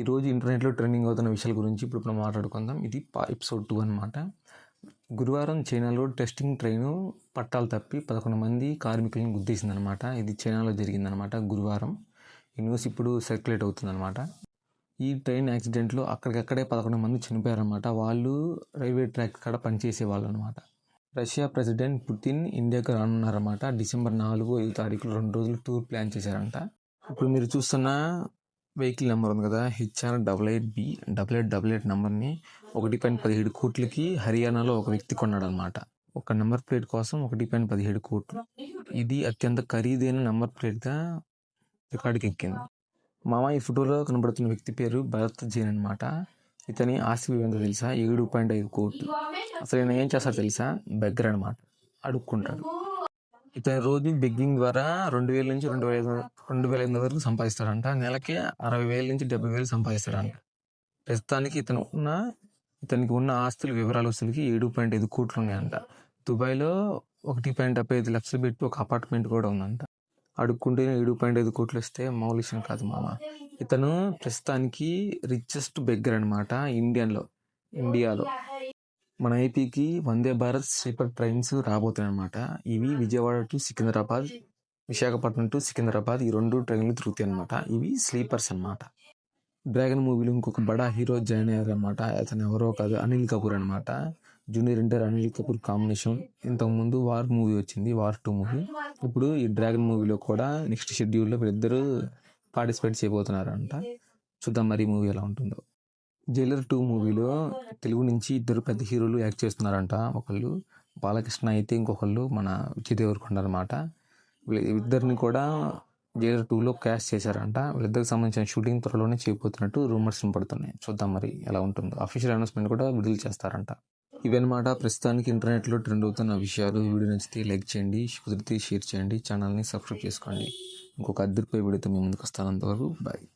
ఈరోజు ఇంటర్నెట్లో ట్రెండింగ్ అవుతున్న విషయాల గురించి ఇప్పుడు మనం మాట్లాడుకుందాం. ఇది ఎపిసోడ్ టూ అనమాట గురువారం చైనాలో టెస్టింగ్ ట్రైన్ పట్టాలు తప్పి పదకొండు మంది కార్మికులను గుద్దేసిందనమాట ఇది చైనాలో జరిగిందనమాట గురువారం. ఈ న్యూస్ ఇప్పుడు సర్క్యులేట్ అవుతుందన్నమాట. ఈ ట్రైన్ యాక్సిడెంట్లో అక్కడికక్కడే పదకొండు మంది చనిపోయారనమాట వాళ్ళు రైల్వే ట్రాక్ కాడ పనిచేసే వాళ్ళు అనమాట రష్యా ప్రెసిడెంట్ పుతిన్ ఇండియాకు రానున్నారన్నమాట. డిసెంబర్ నాలుగు ఐదు తారీఖులు రెండు రోజులు టూర్ ప్లాన్ చేశారంట. ఇప్పుడు మీరు చూస్తున్న వెహికల్ నెంబర్ ఉంది కదా HR double eight B double eight double eight నెంబర్ని ఒకటి పాయింట్ పదిహేడు కోట్లకి హర్యానాలో ఒక వ్యక్తి కొన్నాడు అనమాట ఒక నెంబర్ ప్లేట్ కోసం ఒకటి పాయింట్ పదిహేడు కోట్లు. ఇది అత్యంత ఖరీదైన నెంబర్ ప్లేట్గా రికార్డుకి ఎక్కింది. మామ ఈ ఫోటోలో కనబడుతున్న వ్యక్తి పేరు భరత్ జైన్ అనమాట ఇతని ఆస్తి విలువ తెలుసా? ఏడు పాయింట్ ఐదు కోట్లు. అసలు ఈయన ఏం చేస్తాడు తెలుసా? బెగ్గర్ అనమాట అడుక్కుంటాడు. ఇతని రోజు బెగ్గింగ్ ద్వారా రెండు వేల నుంచి రెండు వేల రెండు వేల ఎనిమిది వరకు సంపాదిస్తాడంట. నెలకి అరవై వేల నుంచి డెబ్బై వేలు సంపాదిస్తాడంట. ప్రస్తుతానికి ఇతను ఉన్న ఇతనికి ఉన్న ఆస్తుల వివరాలు వస్తువులకి ఏడు పాయింట్ ఐదు కోట్లు ఉన్నాయంట. దుబాయ్లో ఒకటి పాయింట్ డెబ్బై ఐదు లక్షలు పెట్టి ఒక అపార్ట్మెంట్ కూడా ఉందంట. అడుక్కుంటే ఏడు పాయింట్ ఐదు కోట్లు వస్తే మామూలు విషయం కాదు మామ. ఇతను ప్రస్తుతానికి రిచెస్ట్ బెగ్గర్ అనమాట ఇండియన్లో ఇండియాలో. మన ఏపీకి వందే భారత్ స్లీపర్ ట్రైన్స్ రాబోతున్నాయి అనమాట ఇవి విజయవాడ టు సికింద్రాబాద్ విశాఖపట్నం టు సికింద్రాబాద్ ఈ రెండు ట్రైన్లు తిరుగుతాయి అనమాట ఇవి స్లీపర్స్ అనమాట డ్రాగన్ మూవీలో ఇంకొక బడా హీరో జాయిన్ అయ్యారు అనమాట అతను ఎవరో కాదు అనిల్ కపూర్ అనమాట జూనియర్ ఇంటర్ అనిల్ కపూర్ కాంబినేషన్. ఇంతకుముందు వార్ మూవీ వచ్చింది వార్ టూ మూవీ. ఇప్పుడు ఈ డ్రాగన్ మూవీలో కూడా నెక్స్ట్ షెడ్యూల్లో వీళ్ళిద్దరూ పార్టిసిపేట్ చేయబోతున్నారంట. చూద్దాం మరి మూవీ ఎలా ఉంటుందో. జైలర్ టూ మూవీలో తెలుగు నుంచి ఇద్దరు పెద్ద హీరోలు యాక్ట్ చేస్తున్నారంట. ఒకళ్ళు బాలకృష్ణ అయితే ఇంకొకళ్ళు మన విజయ్ దేవరకొండ అనమాట ఇద్దరిని కూడా జైలర్ టూలో క్యాష్ చేశారంట. వీళ్ళిద్దరికి సంబంధించిన షూటింగ్ త్వరలోనే చేయబోతున్నట్టు రూమర్స్ పడుతున్నాయి చూద్దాం మరి ఎలా ఉంటుందో. అఫీషియల్ అనౌన్స్మెంట్ కూడా విడుదల చేస్తారంట. ఇవన్నమాట. ప్రస్తుతానికి ఇంటర్నెట్లో ట్రెండ్ అవుతున్న విషయాలు. వీడియో నచ్చితే లైక్ చేయండి. కుదిరితే షేర్ చేయండి. ఛానల్ని సబ్స్క్రైబ్ చేసుకోండి. ఇంకొక అద్దరిపై వీడియోతో మీ ముందుకు వస్తాను అంతవరకు బాయ్.